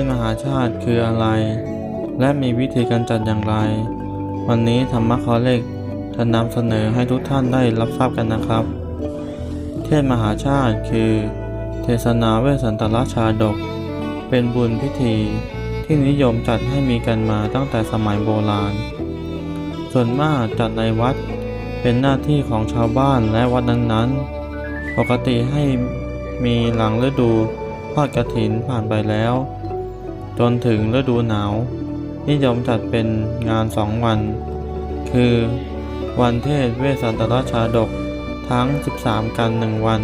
ศมหาชาติคืออะไร และมีวิธีการจัดอย่างไร วันนี้ธรรมะคอเล็กจะนำเสนอให้ทุกท่านได้รับทราบกันนะครับ เทศมหาชาติคือ เทศนาเวสสันตรชาดก เป็นบุญพิธีที่นิยมจัดให้มีกันมาตั้งแต่สมัยโบราณ ส่วนมากจัดในวัดเป็นหน้าที่ของชาวบ้านและวัดนั้นๆ ปกติให้มีหลังฤดูทอดกระถินผ่านไปแล้ว จนถึงฤดูหนาวนิยมจัดเป็นงานสองวัน คือ วันเทศเวสันตรชาดกทั้ง 13 กันหนึ่งวัน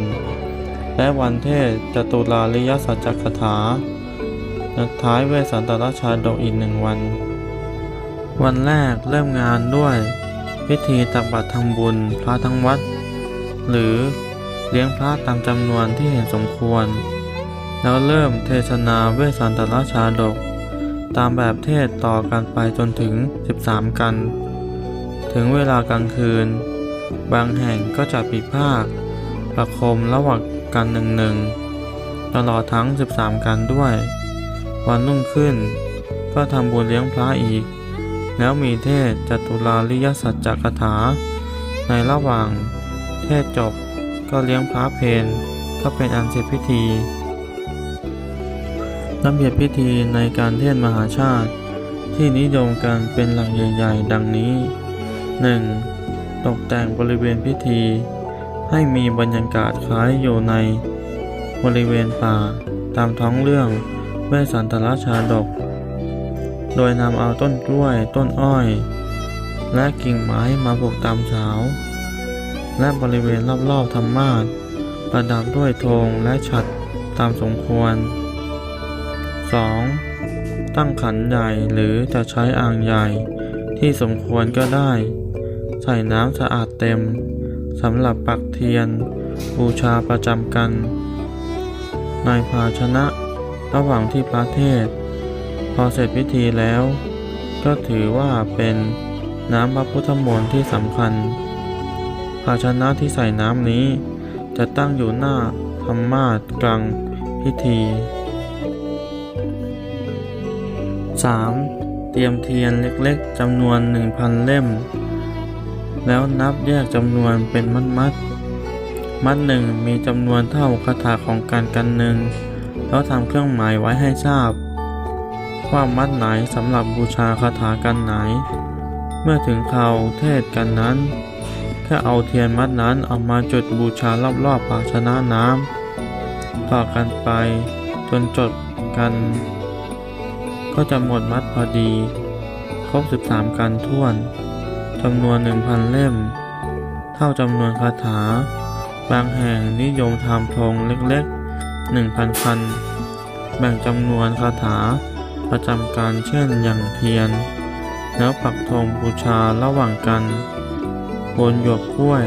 และวันเทศจตุราริยสัจจคถาท้ายเวสสันตรชาดกอีกหนึ่งวัน วันแรกเริ่มงานด้วย พิธีตักบาตรทำบุญพระทั้งวัด หรือเลี้ยงพระตามจำนวนที่เห็นสมควร แล้วเริ่มเทศนาเวสสันตรชาดก ตามแบบเทศต่อกันไปจนถึง 13 กัน ถึงเวลากลางคืน บางแห่งก็จะปิดภาค ประคมระหว่างกันหนึ่งหนึ่งตลอดทั้ง 13 กันด้วย วันรุ่งขึ้น ก็ทำบุญเลี้ยงพระอีก แล้วมีเทศจตุราริยสัจจคถา ในระหว่างเทศจบก็เลี้ยงพระเพนก็เป็นอันเสร็จพิธี ระเบียบพิธีในการเทศมหาชาติ ที่นิยมกันเป็นหลักใหญ่ๆ ดังนี้ 1. ตกแต่งบริเวณพิธี ให้มีบรรยากาศคล้ายอยู่ใน บริเวณป่า ตามท้องเรื่องเวสสันตรชาดก โดยนำเอาต้นกล้วยต้นอ้อย และกิ่งไม้มาปลูกตามเสาและบริเวณรอบๆธรรมาสประดับด้วยธงและฉัตรตามสมควร 2. ตั้งขันใหญ่หรือจะใช้อ่างใหญ่ ที่สมควรก็ได้ ใส่น้ำสะอาดเต็มสำหรับปักเทียน บูชาประจำกัน ในภาชนะระหว่างที่พระเทศ พอเสร็จพิธีแล้ว ก็ถือว่าเป็นน้ำพระพุทธมนต์ที่สำคัญ ภาชนะที่ใส่น้ำนี้ จะตั้งอยู่หน้าธรรมาสกลางพิธี 3. เตรียมเทียนเล็กๆจำนวน 1,000 เล่ม แล้วนับแยกจำนวนเป็นมัดมัดๆมัดหนึ่งมีจำนวนเท่าคาถาของการกันหนึ่ง แล้วทำเครื่องหมายไว้ให้ทราบ ว่ามัดไหนสำหรับบูชาคาถากันไหน เมื่อถึงคราวเทศกันนั้นแค่เอาเทียนมัดนั้นเอามาจุดบูชารอบๆภาชนะน้ำต่อกันไปจนจดกัน ก็จะหมดมัดพอดี ครบ 13 การท่วนจำนวน 1,000 เล่ม เท่าจำนวนคาถา บางแห่งนิยมทำธงเล็กๆ 1,000 คัน แบ่งจำนวนคาถาประจำการเช่นอย่างเทียน แล้วปักธงบูชาระหว่างกันบนหยวกกล้วย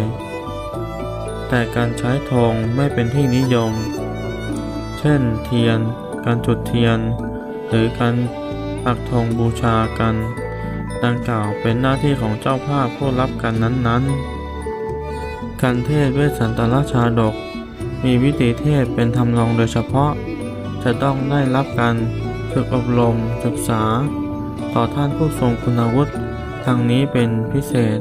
แต่การใช้ธงไม่เป็นที่นิยม เช่นเทียน การจุดเทียน หรือการปักธงบูชากัน ดังกล่าวเป็นหน้าที่ของเจ้าภาพผู้รับกันนั้นๆ การเทศเวสสันตรชาดก มีวิธีเทศเป็นทำนองโดยเฉพาะ จะต้องได้รับการฝึกอบรมศึกษา ต่อท่านผู้ทรงคุณวุฒิทางนี้เป็นพิเศษ